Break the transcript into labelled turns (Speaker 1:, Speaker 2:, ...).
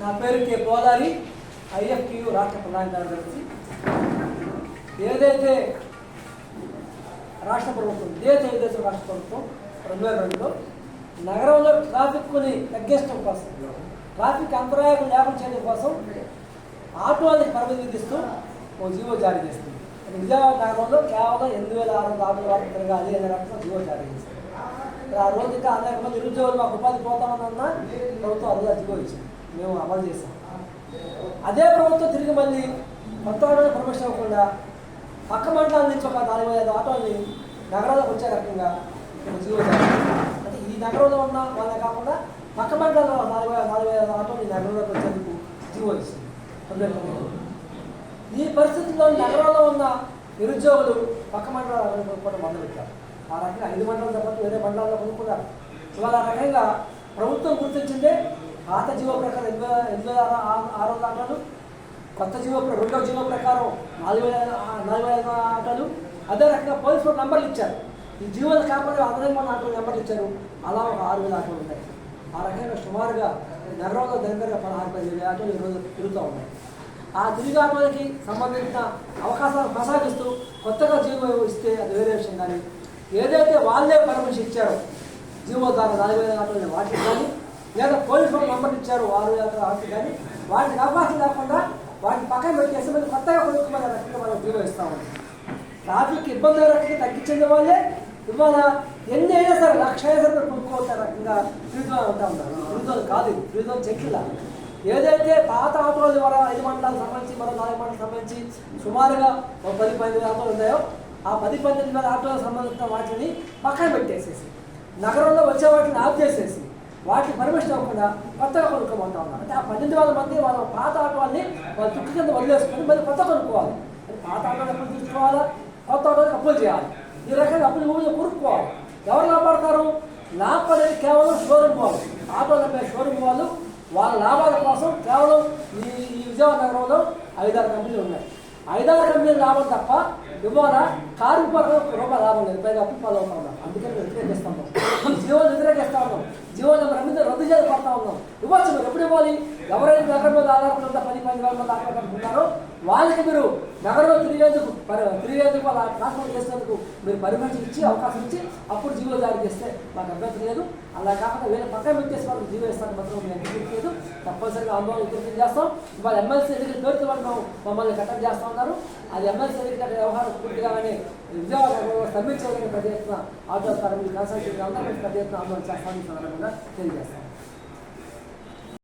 Speaker 1: నా పేరు కే పోదారి ఐఎఫ్టియు రాష్ట్ర ప్రధాన కార్యదర్శి. ఏదైతే రాష్ట్ర ప్రభుత్వం ఇదే తెలుగుదేశం రాష్ట్ర ప్రభుత్వం రెండు వేల రెండులో నగరంలో ట్రాఫిక్ని తగ్గించడం కోసం ట్రాఫిక్ అంతరాయం లేకుండా చేయడం కోసం ఆటోలకు పరిమితి విధిస్తూ ఓ జీవో జారీ చేస్తుంది విజయవాడ నగరంలో కేవలం ఎనిమిది వేల ఆరు వందల ఆటోలు వాటికి తిరగాలి అనే రకంగా జీవో జారీ చేస్తుంది ఆ రోజు ఇంకా అనేక మంది నిరుద్యోగులు మాకు ఉపాధి పోతామన్నా ప్రభుత్వం అలా జీవో ఇచ్చింది. మేము అమలు చేసాం అదే ప్రభుత్వం తిరిగి మళ్ళీ కొత్త ఆటోలు పర్మిషన్ ఇవ్వకుండా పక్క మండలాల నుంచి ఒక నాలుగు ఐదు ఆటోల్ని నగరాలకు వచ్చే రకంగా అంటే ఈ నగరంలో ఉన్న వాళ్ళే కాకుండా పక్క మండలంలో నాలుగు వేల నాలుగు వేల ఆటోలు ఈ నగరంలోకి వచ్చేందుకు జీవో ఇస్తుంది ఈ పరిస్థితుల్లో నగరంలో ఉన్న నిరుద్యోగులు పక్క మండలాలు కొనుక్కోవడం మొదలుపెట్టారు ఆ రకంగా ఐదు మండలాల తప్ప వేరే మండలాల్లో కొనుక్కున్నారు. ఇవాళ ఆ రకంగా ప్రభుత్వం గుర్తించిందే పాత జీవో ప్రకారం ఎనిమిది ఎనిమిది వేల ఆరు వందల ఆటలు కొత్త జీవో రెండో జీవో ప్రకారం నాలుగు వేల నాలుగు వేల ఆటలు అదే రకంగా పోలీసు వాళ్ళు నంబర్లు ఇచ్చారు. ఈ జీవోలు కాకపోతే అందరూ మన ఆటలు నెంబర్లు ఇచ్చారు. అలా ఒక ఆరు వేల ఆటలు ఉన్నాయి ఆ రకంగా సుమారుగా నగరంలో దగ్గరగా పదహారు పదిహేను ఆటలు ఈరోజు తిరుగుతూ ఉన్నాయి. ఆ తిరిగి ఆటలకి సంబంధించిన అవకాశాలు కొనసాగిస్తూ కొత్తగా జీవో ఇస్తే అది వేరే విషయం. కానీ ఏదైతే వాళ్ళే పర్మిషన్ ఇచ్చారో జీవో ద్వారా నాలుగు వేల ఆటలు వాటికి కానీ లేదా పోలీసు వాళ్ళు నంబర్ ఇచ్చారు ఆరు కానీ. వాటికి అవకాశం లేకుండా వాటిని పక్కన పెట్టేసి మళ్ళీ కొత్తగా కొనుక్కునే రకంగా మనం జీవో ఇస్తా. ట్రాఫిక్ ఇబ్బంది రకంగా తగ్గించేది వాళ్ళే. ఇవాళ ఎన్ని అయినా సరే లక్ష అయినా సరే కొనుక్కోవచ్చు రకంగా ఫ్రీజోన్ ఉంటా ఉంటారు కాదు ఫ్రీజోన్ చెక్కిలా ఏదైతే పాత ఆటోలు ద్వారా ఐదు మండలాలకు సంబంధించి మరో నాలుగు మండలకు సంబంధించి సుమారుగా ఒక పది పన్నెండు ఆటోలు ఉన్నాయో ఆ పది పన్నెండు వేల ఆటోలకు సంబంధించిన వాటిని పక్కన పెట్టేసేసి నగరంలో వచ్చే వాటిని ఆఫ్ చేసేసి వాటికి పర్మిషన్ ఇవ్వకుండా కొత్తగా కొనుక్కోమంటా ఉన్నారు అంటే ఆ పన్నెండు వేల మంది వాళ్ళ పాత ఆటోల్ని వాళ్ళ చుట్టూ కింద వదిలేసుకొని మళ్ళీ కొత్త కొనుక్కోవాలి. పాత ఆటోలు అప్పులు తీసుకోవాలా? కొత్త ఆటోలు అప్పులు చేయాలి. ఈ రకంగా అప్పులు ఊళ్ళో కొనుక్కోవాలి. ఎవరు లాభపడతారు లాభం అనేది కేవలం షోరూమ్ వాళ్ళు. ఆటోలు అమ్మే షోరూమ్ వాళ్ళు వాళ్ళ లాభాల కోసం కేవలం ఈ విజయవాడ నగరంలో ఐదారు కంపెనీలు ఉన్నాయి. ఐదారు కంపెనీలు లాభం తప్ప ఇవాళ కార్మిక ఒక లాభం లేదు. పైగా అప్పు పాలు అవుతా ఉన్నాం అందుకని చేస్తాం వ్యతిరేకిస్తా ఉన్నాం జీవోలు వ్యతిరేకిస్తా ఉన్నాం జీవో నెంబర్ ఎనిమిది రద్దు చేసి పడతా ఉన్నాం ఇవ్వచ్చు ఎప్పుడు ఇవ్వాలి? ఎవరైతే నగరం మీద ఆధారపడి పది పది వేల మంది ఆధారపడుతున్నారో వాళ్ళకి మీరు నగరంలో తిరిగేందుకు తిరిగేందుకు వాళ్ళ ట్రాన్స్పోర్ట్ చేసేందుకు మీరు పరిమితి ఇచ్చి అవకాశం ఇచ్చి అప్పుడు జీవో జారీ చేస్తే మాకు అభ్యంతరం లేదు. అలా కాకుండా వేరే పక్కన పెట్టేసి వాళ్ళకి జీవో ఇస్తాను మాత్రం మేము లేదు తప్పనిసరిగా ఆందోళన ఉధృతం చేస్తాం. ఇవాళ ఎమ్మెల్సీ ఎన్నికల పేరుతో వాళ్ళు మమ్మల్ని కట్టడి చేస్తూ ఉన్నారు. అది ఎమ్మెల్సీ ఎన్నికల వ్యవహారం పూర్తిగానే విజయవాడ సబ్మిట్ చేయడానికి ఎత్తున ఆటో కార్మికులు కన్సల్టెంట్ అందరూ పెద్ద ఎత్తున ఆందోళన చేస్తామని సందర్భంగా తెలియజేస్తాం.